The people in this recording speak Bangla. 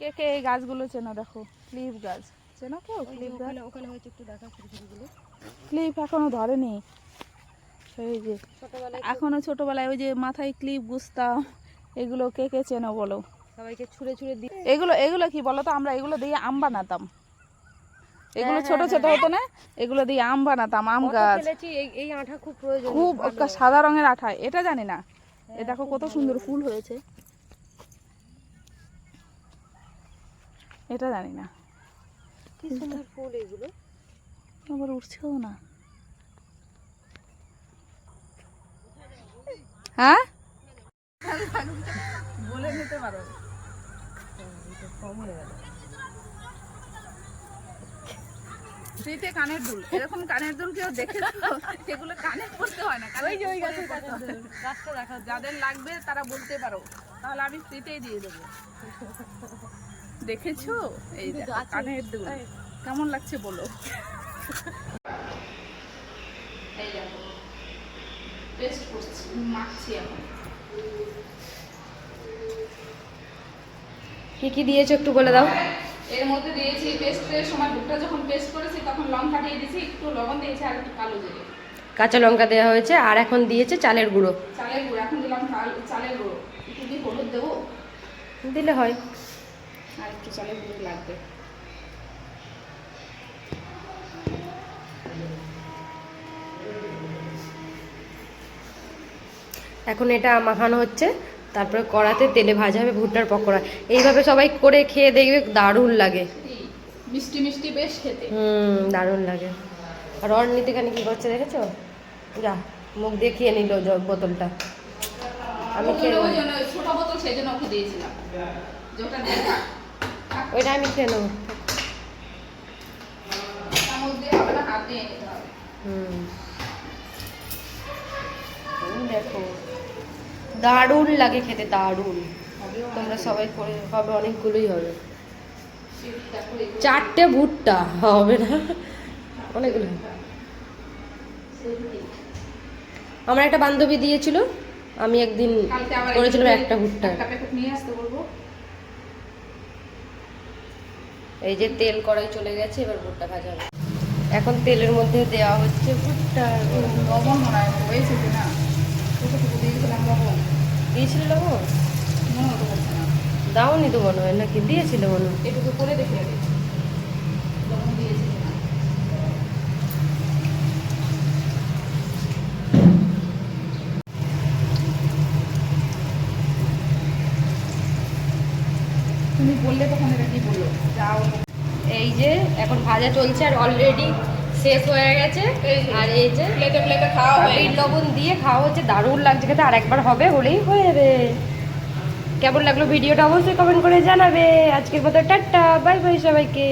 কে কে এই গাছগুলো চেনো দেখো? ক্লিপ গাছ। চেনো কেউ ক্লিপ গাছ? ওখানে একটু দেখা ক্লিপ এখনও ধরেনি। সেই যে ছোটবেলায় এখনও ছোটবেলায় ওই যে মাথায় ক্লিপ এগুলো কে কে চেনো বলো? সবাইকে ছুঁড়ে ছুঁড়ে দিই এগুলো এগুলো কি বলো তো? আমরা এগুলো দিয়ে আম বানাতাম। এগুলো হ্যাঁ, ছোট হ্যাঁ, ছোট হতো না? এগুলো দিয়ে আম বানাতাম আম গাছ। এই আঠা খুব প্রয়োজন খুব সাদা রঙের আঠা এটা জানি না। এ হ্যাঁ, দেখো কত সুন্দর ফুল হয়েছে। এটা জানি না। কি সুন্দর ফুল এগুলো? আবার উঠছেও না। হ্যাঁ? বলে নিতে পারো। হয়ে কানের দুল। এরকম কানের দুল কেউ দেখেছ? সেগুলো কানে পড়তে হয় না। ওই যে ওই গাছে পড়তে গাছটা দেখা যাদের লাগবে তারা বলতে পারো। তাহলে আমি ফ্রিতেই দিয়ে দেবো। দেখেছ? এই কানের দুল। কেমন লাগছে বলো? এই দেখো পেস্ট করছি মাখছি এখন। কি কি দিয়েছ একটু বলে দাও। এর মধ্যে দিয়েছি পেস্টের সময় দুধটা যখন পেস্ট করেছি তখন লঙ্কা দিয়ে দিয়েছি একটু লবণ দিয়েছি আর একটু কালো জিরে। কাঁচা লঙ্কা দেওয়া হয়েছে আর এখন দিয়েছে চালের গুঁড়ো। চালের গুঁড়ো এখন দিলাম চালের গুঁড়ো। একটু দিয়ে হলুদ দেবো? দিলে হয়। আর একটু চালের গুঁড়ো লাগবে। এখন এটা মাখানো হচ্ছে তারপরে কড়াতে তেলে ভাজা হবে ভুট্টার পকোড়া। এইভাবে সবাই করে খেয়ে দেখবে দারুণ লাগে। মিষ্টি মিষ্টি বেশ খেতে। হুম দারুণ লাগে। আর অর্ণিত এখানে কি করছে দেখেছ? যা মুখ দিয়ে খেয়ে নিল বোতলটা। আমি খেয়ে ছোট বোতল সেই জন্য ওকে দিয়েছিলাম। যে ওটা দিয়ে থাক। থাক, ওইটা আমি খেয়ে নেব। দেখো। দারুণ লাগে খেতে দারুণ। তোমরা সবাই করে হবে অনেকগুলোই হবে। চারটে ভুট্টা হবে না? অনেকগুলো। আমার একটা বান্ধবী দিয়েছিল আমি একদিন করেছিলাম একটা ভুট্টা। নিয়ে আসতে বলব। এই যে তেল কড়াই চলে গেছে এবার ভুট্টা ভাজা হবে। এখন তেলের মধ্যে দেওয়া হচ্ছে ভুট্টা। লবণ মনে হয় হয়েছে কি না? দিয়েছিলাম লবণ। দিয়েছিল লবণ? দাওনি তো মনে হয় নাকি দিয়েছিল মনে হয়? এটুকু করে দেখে আগে লবণ দিয়েছে কিনা তুমি বললে তখন এটা কি বলল? যাও। এই যে এখন ভাজা চলছে আর অলরেডি শেষ হয়ে গেছে। আর এই যে প্লেটে প্লেটে খাওয়া হয়ে লবণ দিয়ে খাওয়া হচ্ছে দারুণ লাগছে খেতে। আর একবার হবে হলেই হয়ে যাবে। কেমন লাগল ভিডিওটা অবশ্যই কমেন্ট করে জানাবে। আজকের মতো টাটা বাই বাই সবাইকে।